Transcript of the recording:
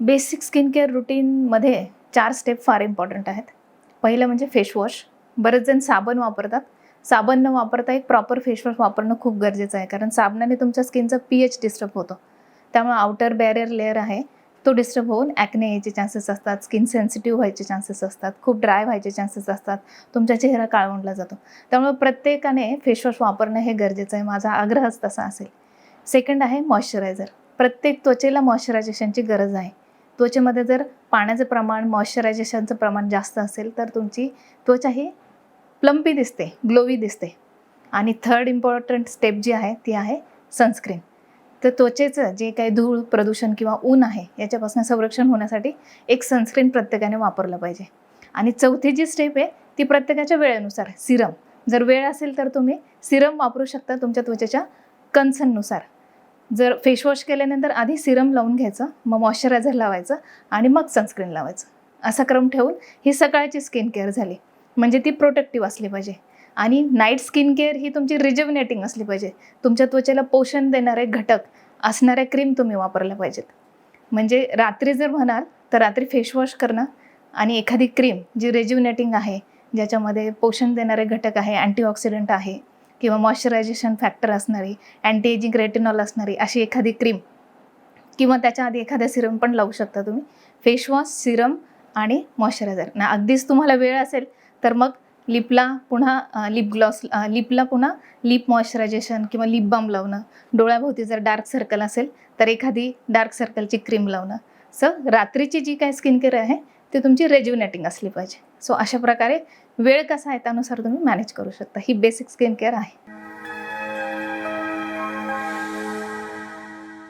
Basic skin care रुटीनमध्ये चार step फार important आहेत. पहिलं म्हणजे फेशवॉश बरेच जण साबण वापरतात. साबण न वापरता एक प्रॉपर फेशवॉश वापरणं खूप गरजेचं आहे. कारण साबणाने तुमच्या स्किनचा पी एच डिस्टर्ब होतो. त्यामुळे आउटर बॅरियर लेअर आहे. तो डिस्टर्ब होऊन ॲक्ने यायचे चान्सेस असतात. स्किन सेन्सिटिव्ह व्हायचे चान्सेस असतात. खूप ड्राय व्हायचे चान्सेस असतात. तुमचा चेहरा काळवंडला जातो. त्यामुळे प्रत्येकाने फेशवॉश वापरणं हे गरजेचं आहे. माझा आग्रहच तसा असेल. सेकंड आहे मॉइश्चरायझर प्रत्येक त्वचेला मॉइश्चरायझेशनची गरज आहे. त्वचेमध्ये जर पाण्याचं प्रमाण मॉइश्चरायझेशनचं प्रमाण जास्त असेल तर तुमची त्वचा ही प्लम्पी दिसते ग्लोवी दिसते. आणि थर्ड इम्पॉर्टंट स्टेप जी आहे ती आहे सनस्क्रीन तर त्वचेचं जे काही धूळ प्रदूषण किंवा ऊन आहे याच्यापासून संरक्षण होण्यासाठी एक सनस्क्रीन प्रत्येकाने वापरलं पाहिजे. आणि चौथी जी स्टेप आहे ती प्रत्येकाच्या वेळेनुसार सिरम जर वेळ असेल तर तुम्ही सिरम वापरू शकता तुमच्या त्वचेच्या कन्सननुसार जर फेसवॉश केल्यानंतर आधी सिरम लावून घ्यायचं मग मॉइश्चरायझर लावायचं आणि मग सनस्क्रीन लावायचं. असा क्रम ठेवून ही सकाळची स्किन केअर झाली. म्हणजे ती प्रोटेक्टिव्ह असली पाहिजे. आणि नाईट स्किन केअर ही तुमची रिजवनेटिंग असली पाहिजे. तुमच्या त्वचेला पोषण देणारे घटक असणाऱ्या क्रीम तुम्ही वापरल्या पाहिजेत. म्हणजे रात्री जर म्हणाल तर रात्री फेसवॉश करणं आणि एखादी क्रीम जी रेज्युनेटिंग आहे ज्याच्यामध्ये पोषण देणारे घटक आहे अँटीऑक्सिडंट आहे किंवा मॉइश्चरायझेशन फॅक्टर असणारी अँटी एजिंग रेटिनॉल असणारी अशी एखादी क्रीम किंवा त्याच्या आधी एखादा सिरम पण लावू शकता तुम्ही. फेसवॉश सिरम आणि मॉइश्चरायझर ना अगदीच तुम्हाला वेळ असेल तर मग लिपला पुन्हा लिप ग्लॉस लिपला पुन्हा लिप मॉइश्चरायझेशन किंवा लिप बाम लावणं. डोळ्याभोवती जर डार्क सर्कल असेल तर एखादी डार्क सर्कलची क्रीम लावणं. सो रात्रीची जी काय स्किन केअर आहे ती तुमची रेज्युनेटिंग असली पाहिजे. सो अशा प्रकारे वेळ कसा आहे त्यानुसार तुम्ही मॅनेज करू शकता. ही बेसिक स्किन केअर आहे.